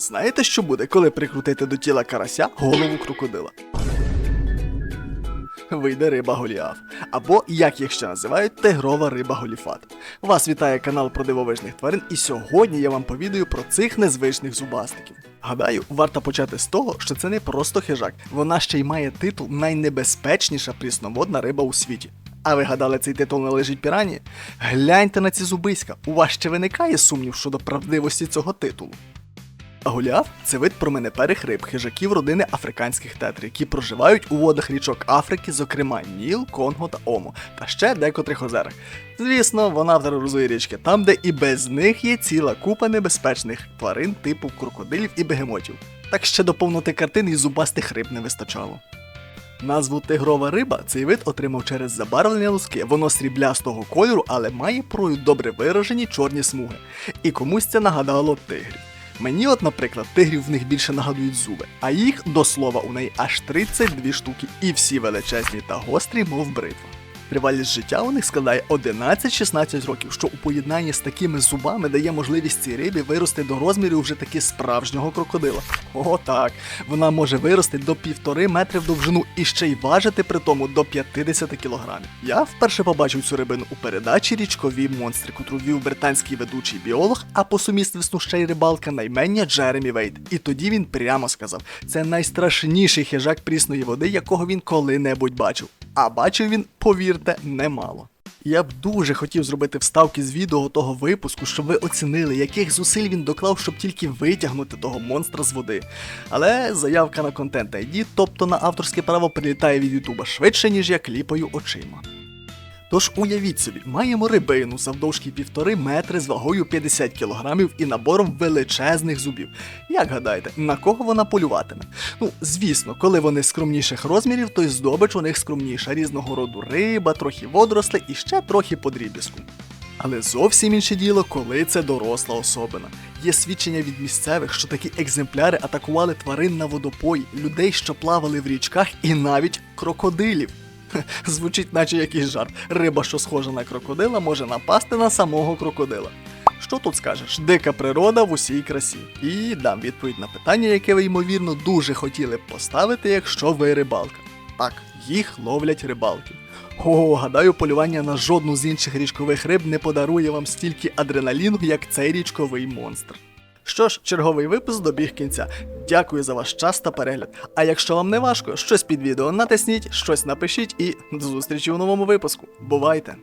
Знаєте, що буде, коли прикрутити до тіла карася голову крокодила? Вийде риба Голіаф. Або, як їх ще називають, тигрова риба Голіфат. Вас вітає канал про дивовижних тварин, і сьогодні я вам повідаю про цих незвичних зубастиків. Гадаю, варто почати з того, що це не просто хижак, вона ще й має титул найнебезпечніша прісноводна риба у світі. А ви гадали, цей титул належить пірані? Гляньте на ці зубиська. У вас ще виникає сумнів щодо правдивості цього титулу. Голіаф це вид променеперих риб, хижаків родини африканських тетр, які проживають у водах річок Африки, зокрема Ніл, Конго та Омо, та ще декотрих озерах. Звісно, вона тероризує річки там, де і без них є ціла купа небезпечних тварин типу крокодилів і бегемотів. Так ще до повноти картин і зубастих риб не вистачало. Назву тигрова риба цей вид отримав через забарвлення луски. Воно сріблястого кольору, але має порою добре виражені чорні смуги. І комусь це нагадало тигрів. Мені, от, наприклад, тигрів в них більше нагадують зуби, а їх, до слова, у неї аж 32 штуки, і всі величезні та гострі, мов бритва. Тривалість життя у них складає 11-16 років, що у поєднанні з такими зубами дає можливість цій рибі вирости до розмірів вже таки справжнього крокодила. О, так, вона може вирости до півтори метри в довжину і ще й важити при тому до 50 кілограмів. Я вперше побачив цю рибину у передачі Річкові монстри, котру вів британський ведучий біолог, а по сумісництву ще й рибалка наймення Джеремі Вейт. І тоді він прямо сказав: це найстрашніший хижак прісної води, якого він коли-небудь бачив. А бачив він, повірте, немало. Я б дуже хотів зробити вставки з відео того випуску, щоб ви оцінили, яких зусиль він доклав, щоб тільки витягнути того монстра з води. Але заявка на контент ID, тобто на авторське право, прилітає від Ютуба швидше, ніж я кліпаю очима. Тож уявіть собі, маємо рибину завдовжки півтори метри з вагою 50 кілограмів і набором величезних зубів. Як гадаєте, на кого вона полюватиме? Ну, звісно, коли вони скромніших розмірів, то й здобич у них скромніша, різного роду риба, трохи водоросли і ще трохи подріб'язку. Але зовсім інше діло, коли це доросла особина. Є свідчення від місцевих, що такі екземпляри атакували тварин на водопої, людей, що плавали в річках, і навіть крокодилів. Звучить, наче якийсь жарт. Риба, що схожа на крокодила, може напасти на самого крокодила. Що тут скажеш? Дика природа в усій красі. І дам відповідь на питання, яке ви ймовірно дуже хотіли б поставити, якщо ви рибалка. Так, їх ловлять рибалки. О, гадаю, полювання на жодну з інших річкових риб не подарує вам стільки адреналіну, як цей річковий монстр. Що ж, черговий випуск добіг кінця. Дякую за ваш час та перегляд. А якщо вам не важко, щось під відео натисніть, щось напишіть і до зустрічі у новому випуску. Бувайте!